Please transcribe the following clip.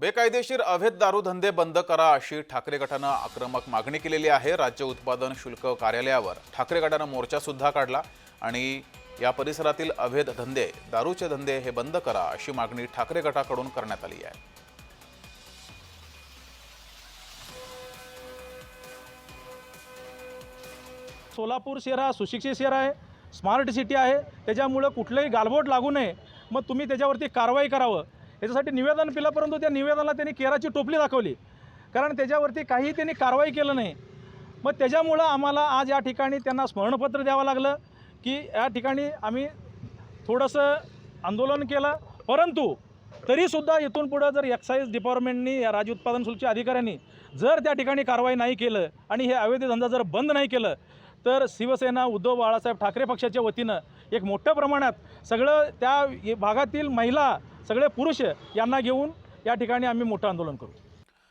बेकायदेशीर अवैध दारू धंदे बंद करा अशी ठाकरे गटानं आक्रमक मागणी केलेली आहे. राज्य उत्पादन शुल्क कार्यालयावर ठाकरे गटानं मोर्चा सुद्धा काढला आणि या परिसरातील अवैध धंदे दारूचे धंदे हे बंद करा अशी मागणी ठाकरे गटाकडून करण्यात आली आहे. सोलापूर शहर हा सुशिक्षित शहर आहे स्मार्ट सिटी आहे. त्याच्यामुळं कुठलंही गालबोट लागू नये. मग तुम्ही त्याच्यावरती कारवाई करावं. याच्यासाठी निवेदन पिलं परंतु त्या निवेदनाला त्यांनी केराची टोपली दाखवली. कारण त्याच्यावरती काही त्यांनी कारवाई केलं नाही. मग त्याच्यामुळं आम्हाला आज या ठिकाणी त्यांना स्मरणपत्र द्यावं लागलं की या ठिकाणी आम्ही थोडंसं आंदोलन केलं. परंतु तरीसुद्धा इथून पुढं जर एक्साईज डिपार्टमेंटनी या राज्य उत्पादन शुल्कच्या अधिकाऱ्यांनी जर त्या ठिकाणी कारवाई नाही केलं आणि हे अवैध धंदा जर बंद नाही केलं तर शिवसेना उद्धव बाळासाहेब ठाकरे पक्षाच्या वतीनं एक मोठ्या प्रमाणात सगळं त्या भागातील महिला सगळे पुरुष यांना घेऊन या ठिकाणी आम्ही मोठं आंदोलन करू.